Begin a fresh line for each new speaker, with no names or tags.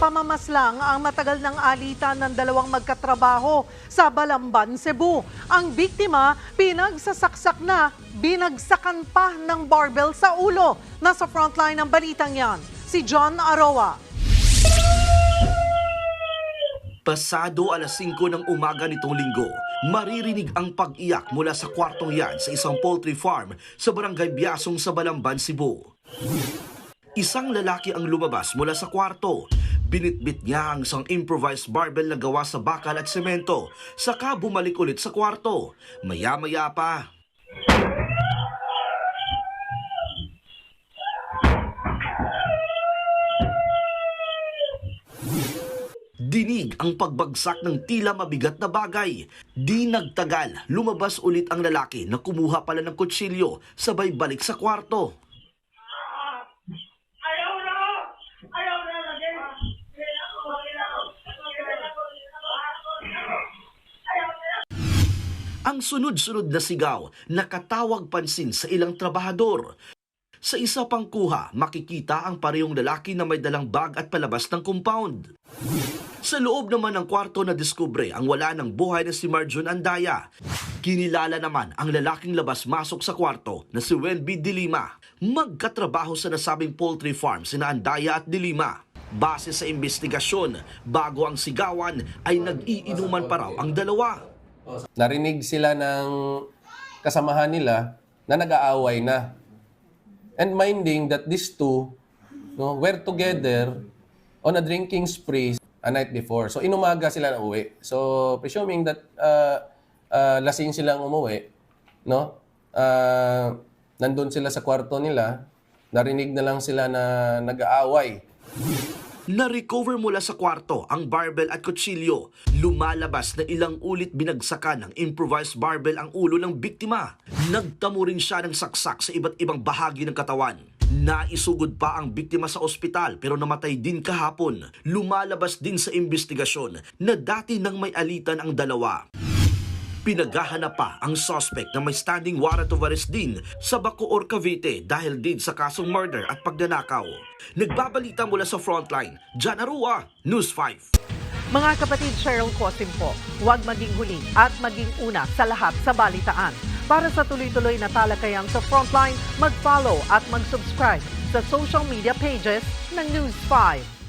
Napamamaslang ang matagal ng alitan ng dalawang magkatrabaho sa Balamban, Cebu. Ang biktima, pinagsasaksak na, binagsakan pa ng barbell sa ulo. Nasa frontline ng balitang yan, si John Aroa.
Pasado alas 5 ng umaga nitong linggo, maririnig ang pag-iyak mula sa kwartong yan sa isang poultry farm sa barangay Biasong sa Balamban, Cebu. Isang lalaki ang lumabas mula sa kwarto. Binitbit niya ang isang improvised barbell na gawa sa bakal at semento, saka bumalik ulit sa kwarto. Maya-maya pa, Dinig ang pagbagsak ng tila mabigat na bagay. Di nagtagal, lumabas ulit ang lalaki na kumuha pala ng kutsilyo sabay balik sa kwarto. Ang sunod-sunod na sigaw nakatawag pansin sa ilang trabahador. Sa isa pang kuha, makikita ang parehong lalaki na may dalang bag at palabas ng compound. Sa loob naman ng kwarto na diskubre ang wala ng buhay na si Marjon Andaya. Kinilala naman ang lalaking labas-masok sa kwarto na si Wenby Dilima. Magkatrabaho sa nasabing poultry farm sina Andaya at Dilima. Base sa investigasyon, bago ang sigawan ay nag-iinuman pa raw ang dalawa.
Narinig sila ng kasamahan nila na nag-aaway na. And minding that these two no, were together on a drinking spree a night before. So inumaga sila na uwi. So presuming that uh, uh, lasing silang umuwi, no? Uh, nandun sila sa kwarto nila, narinig na lang sila na nag-aaway.
Na-recover mula sa kwarto ang barbell at kutsilyo. Lumalabas na ilang ulit binagsakan ng improvised barbell ang ulo ng biktima. Nagtamo rin siya ng saksak sa iba't ibang bahagi ng katawan. Naisugod pa ang biktima sa ospital pero namatay din kahapon. Lumalabas din sa investigasyon na dati nang may alitan ang dalawa. Pinaghahanap pa ang suspect na may standing warrant of arrest din sa Bacoor, Cavite dahil din sa kasong murder at pagnanakaw. Nagbabalita mula sa frontline, Jan Arua, News 5.
Mga kapatid Cheryl Cosim po, huwag maging huli at maging una sa lahat sa balitaan. Para sa tuloy-tuloy na talakayan sa Frontline, mag-follow at mag-subscribe sa social media pages ng News 5.